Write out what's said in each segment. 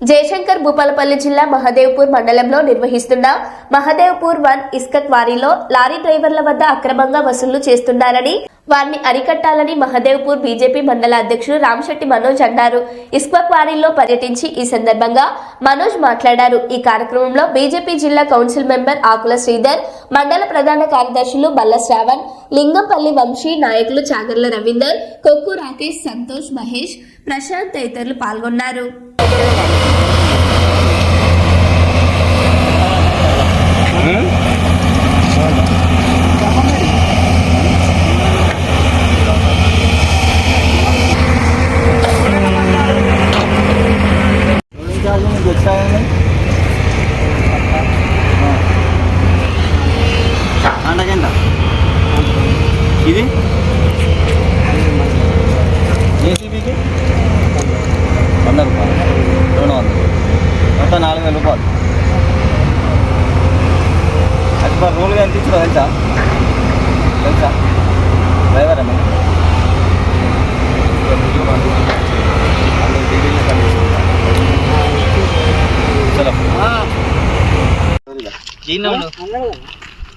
జయశంకర్ భూపాలపల్లి జిల్లా మహదేవ్పూర్ మండలంలో నిర్వహిస్తున్న మహదేవ్పూర్ వన్ ఇసుక క్వారీలో లారీ డ్రైవర్ల వద్ద అక్రమంగా వసూళ్ళు చేస్తున్నారని వారిని అరికట్టాలని మహదేవ్పూర్ బీజేపీ మండల అధ్యక్షుడు రామశెట్టి మనోజ్ అన్నారు. ఇసుక క్వారీలో పర్యటించి ఈ సందర్భంగా మనోజ్ మాట్లాడారు. ఈ కార్యక్రమంలో బీజేపీ జిల్లా కౌన్సిల్ మెంబర్ ఆకుల శ్రీధర్ మండల ప్రధాన కార్యదర్శులు బల్ల శ్రావణ్ లింగంపల్లి వంశీ నాయకులు చాగర్ల రవీందర్ కొక్కు రాకేష్ సంతోష్ మహేష్ ప్రశాంత్ తదితరులు పాల్గొన్నారు లోడింగ్ ఛార్జ్ మీకు వచ్చాయండి గంటకెంత ఇది? జేసీబీకి వంద రూపాయలు. రెండు వందలు. మొత్తం నాలుగు వేల రూపాయలు. అది మరి రూల్గా ఎంత ఇచ్చారో తెలుసా? తెలుసా? డ్రైవర్ అమ్మ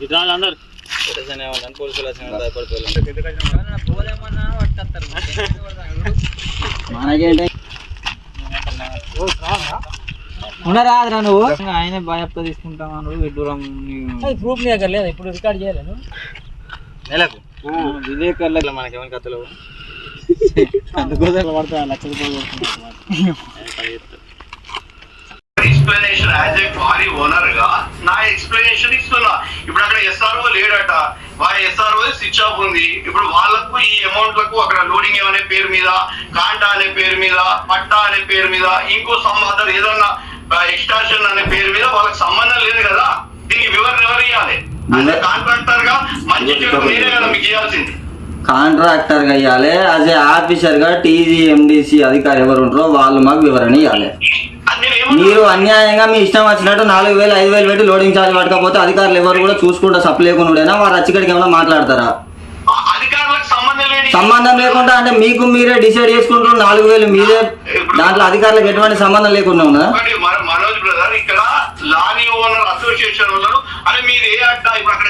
చలో అందరు. పోలీసులు వచ్చిన మనకేంటి? ఉండరాదురా నువ్వు? ఆయన భయప్త తీసుకుంటాం అన్నాడు విడ్డూరం ప్రూఫ్ నీ దగ్గర లేదా? ఇప్పుడు రికార్డ్ చేయలేను నెలకు. విలేకరులకు మనకేమైనా కథలు? అందుకోసం పడతా లక్ష రూపాయలు యాజ్ ఏ క్వారీ ఓనర్గా నా ఎక్స్ప్లెనేషన్ ఇస్తున్నా. ఇప్పుడు అక్కడ ఎస్ఆర్ఓ లేడట. వాళ్ళ ఎస్ఆర్ఓ స్విచ్ ఆఫ్ ఉంది. ఇప్పుడు వాళ్ళకు ఈ అమౌంట్లకు అక్కడ లోడింగ్ అనే పేరు మీద కాంటా అనే పేరు మీద పట్టా అనే పేరు మీద ఇంకో అదర్ ఏదన్నా ఎక్స్టాషన్ అనే పేరు మీద వాళ్ళకి సంబంధం లేదు కదా. దీనికి వివరణ ఎవరు ఇవ్వాలి కాంట్రాక్టర్గా మంచి నేనే కదా మీకు ఇవ్వాల్సింది కాంట్రాక్టర్గా ఇవ్వాలి యాజ్ ఏ ఆఫీసర్గా టీజీఎండిసి అధికారి ఎవరు ఉంటారో వాళ్ళు మాకు వివరణ ఇవ్వాలి మీరు అన్యాయంగా మీ ఇష్టం వచ్చినట్టు నాలుగు వేలు ఐదు వేలు పెట్టి లోడింగ్ ఛార్జ్ పట్టకపోతే అధికారులు ఎవరు కూడా చూసుకుంటా సప్లేకునుడైనా వారు అచ్చికడికి ఏమైనా మాట్లాడతారా? సంబంధం లేకుండా అంటే మీకు మీరే డిసైడ్ చేసుకుంటారు నాలుగు వేలు మీరే దాంట్లో అధికారులకు ఎటువంటి సంబంధం లేకుండా ఉన్నదా? ఒకటి మన- మనోజ్ బ్రదర్ ఇక్కడ లారీ ఓనర్ అసోసియేషన్ వాళ్ళు అరే మీది ఏ అడ్డ ఇప్పుడు అక్కడ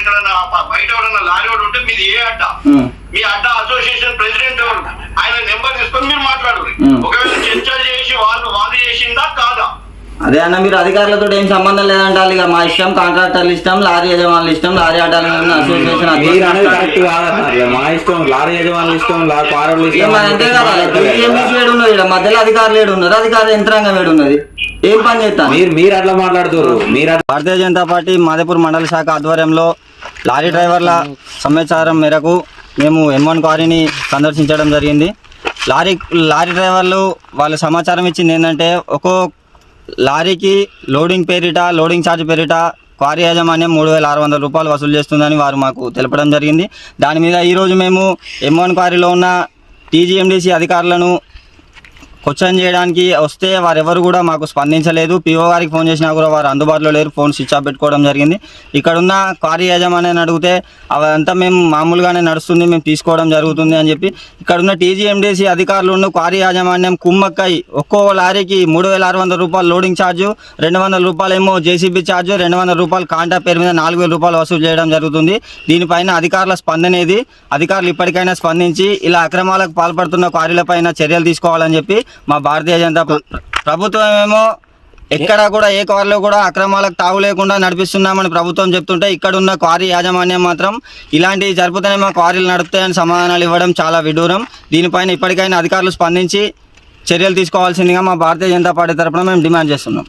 బయట ఎవరన్నా లారీ ఉంటే మీది ఏ అడ్డ. మీ అడ్డ అసోసియేషన్ ప్రెసిడెంట్ ఎవరు ఆయన నెంబర్ తీసుకొని మీరు మాట్లాడరు Hmm. ఒకవేళ చర్చ చేసి వాళ్ళు వాళ్ళు చేసిందా కాదా అదే అన్న మీరు అధికారులతో ఏం సంబంధం లేదంటే ఇక మా ఇష్టం కాంట్రాక్టర్లు ఇష్టం లారీ యజమానులు ఇష్టం లారీ ఆడాలి అసోసియేషన్ మా ఇష్టం లారీ యజమానులు ఇష్టం లారీ ఇష్టం అంతే కదా? మధ్యలో అధికారులు ఏడు ఉన్నారు అధికార యంత్రాంగం ఏడు ఉన్నది. ఏం పని చేస్తాను మీరు మీరు అట్లా మాట్లాడుతుర్రు. మీరు భారతీయ జనతా పార్టీ మాదేపూర్ మండల శాఖ ఆధ్వర్యంలో లారీ డ్రైవర్ల సమాచారం మేరకు మేము ఎన్వన్ క్వారీని సందర్శించడం జరిగింది. లారీ లారీ డ్రైవర్లు వాళ్ళ సమాచారం ఇచ్చింది ఏంటంటే ఒక్కో లారీకి లోడింగ్ పేరిట లోడింగ్ ఛార్జ్ పేరిట క్వారీ యాజమాన్యం మూడు వేల ఆరు వందల రూపాయలు వసూలు చేస్తుందని వారు మాకు తెలపడం జరిగింది. దాని మీద ఈరోజు మేము ఎమ్వన్ క్వారీలో ఉన్న టీజీఎండిసి అధికారులను క్వశ్చన్ చేయడానికి వస్తే వారెవరు కూడా మాకు స్పందించలేదు. పిఓ గారికి ఫోన్ చేసినా కూడా వారు అందుబాటులో లేరు. ఫోన్ స్విచ్ ఆఫ్ పెట్టుకోవడం జరిగింది. ఇక్కడున్న క్వారీ యాజమాన్యాన్ని అడిగితే అవంతా మేము మామూలుగానే నడుస్తుంది మేము తీసుకోవడం జరుగుతుంది అని చెప్పి ఇక్కడున్న టీజీఎండిసి అధికారులు ఉన్న క్వారీ యాజమాన్యం కుమ్మక్కై ఒక్కో లారీకి మూడు వేల ఆరు వందల రూపాయలు లోడింగ్ ఛార్జు రెండు వందల రూపాయలు ఏమో జేసీబీ ఛార్జు రెండు వందల రూపాయలు కాంటా పేరు మీద నాలుగు వేల రూపాయలు వసూలు చేయడం జరుగుతుంది. దీనిపైన అధికారుల స్పందనేది అధికారులు ఇప్పటికైనా స్పందించి ఇలా అక్రమాలకు పాల్పడుతున్న క్వారీలపైన చర్యలు తీసుకోవాలని చెప్పి మా భారతీయ జనతా ప్రభుత్వం ఏమో ఎక్కడ కూడా ఏ క్వారీలో కూడా అక్రమాలకు తావు లేకుండా నడిపిస్తున్నామని ప్రభుత్వం చెప్తుంటే ఇక్కడ ఉన్న క్వారీ యాజమాన్యం మాత్రం ఇలాంటివి జరుపుతూనే మా క్వారీలు నడుపుతాయని సమాధానాలు ఇవ్వడం చాలా విడూరం దీనిపైన ఇప్పటికైనా అధికారులు స్పందించి చర్యలు తీసుకోవాల్సిందిగా మా భారతీయ జనతా పార్టీ తరపున మేము డిమాండ్ చేస్తున్నాం.